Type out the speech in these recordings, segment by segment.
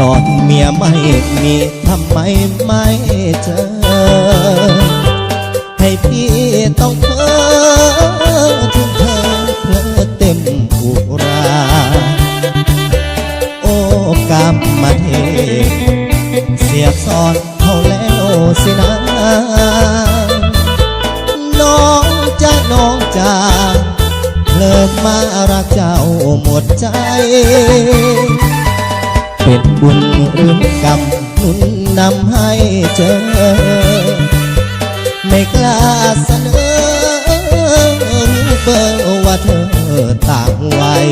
ตอนเมียไม่มีทำไมไม่เจอ ให้พี่ต้องเพ้อถึงเธอเพลอเต็มอุรา โอ้กรรมมาเทเสียบซ้อนเขาแล้วสินะน้องจ้าน้องจ้าเลิกมารักเจ้าหมดใจ เป็นบุญหรือกรรมหนุนนำให้เจอ ไม่กล้าเสนอรู้เบอร์ว่าเธอต่างวัย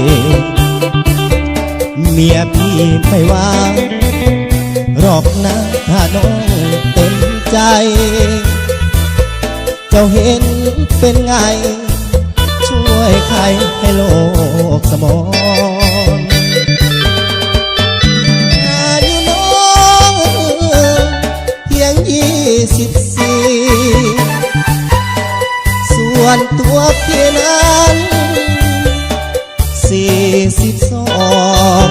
เมียพี่ไม่ว่างหรอกนะถ้าน้องเต็มใจ เจ้าเห็นเป็นไง ช่วยใครให้โลกสมอง วนตัวพี่นั้นสี่สิบสอง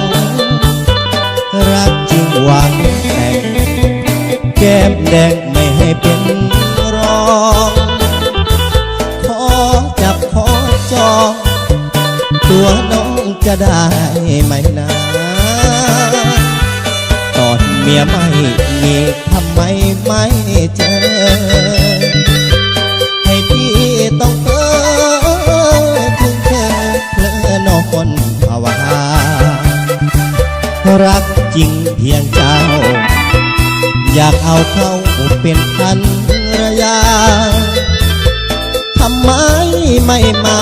รักจริงหวังแต่งแก้มแดงไม่ให้เป็นรองขอจับขอจองตัวน้องจะได้ไหมนะตอนเมียไม่มีทำไมไม่เจอ อยากเอาเขาเป็นพันรยา ทำไมไม่มา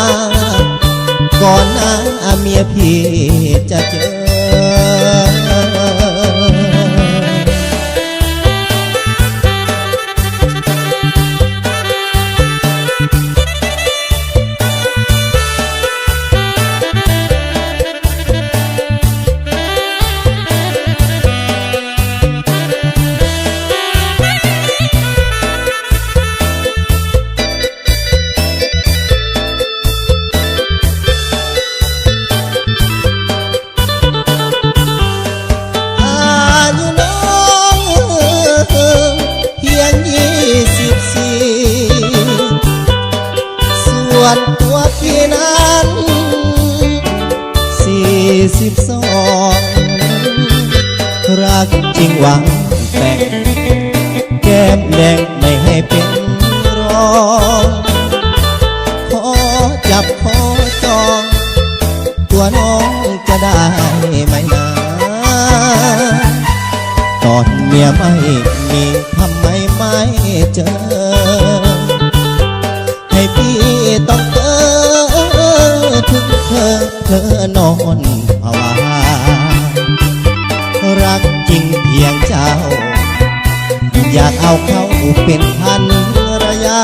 ก่อนหน้าเมียพี่จะเจอ ส่วนตัวพี่นั้นสี่สิบสองรักจริงหวังแต่งแก้มแดงไม่ให้เป็นรองขอจับขอจอง ตัวน้องจะได้ไหมนะตอนเมียไม่มีทำไมไม่เจอ ต้องเจอถึงเธอเธอนอนภาวารักจริงเพียงเจ้า อยากเอาเขาเป็นพันรยา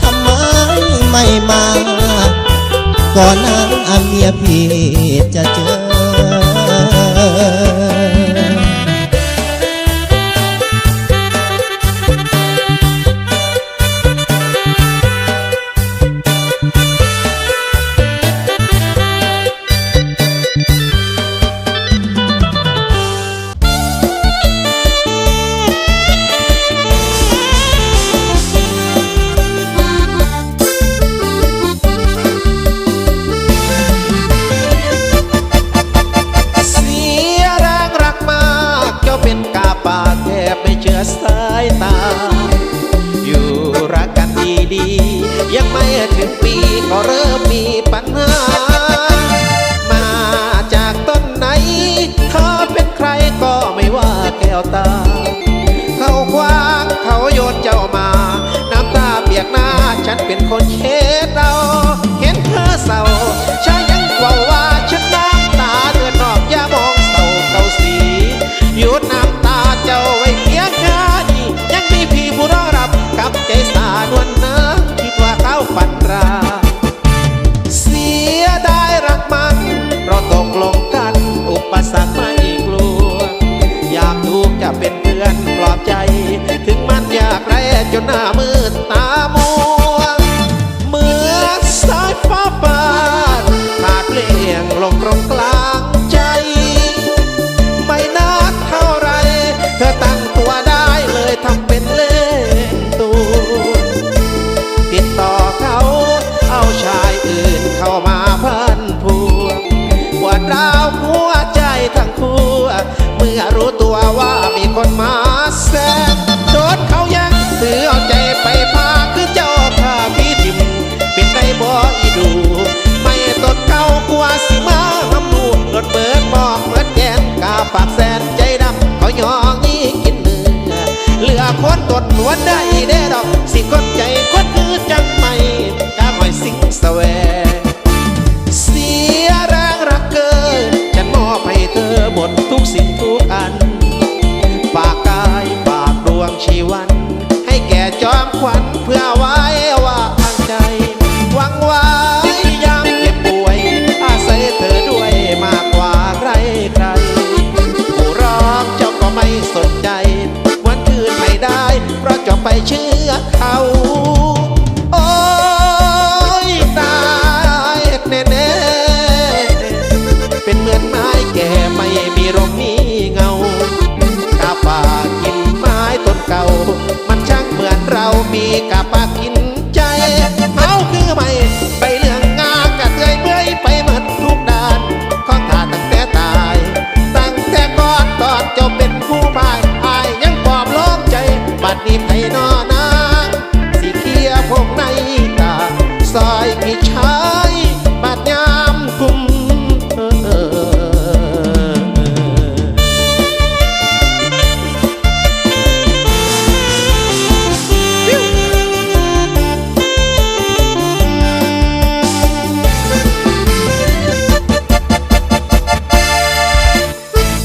ทำไมไม่มา ก่อนหน้าเมียพี่จะเจอ มืดตามัว เพราะจะไปเชื่อเขา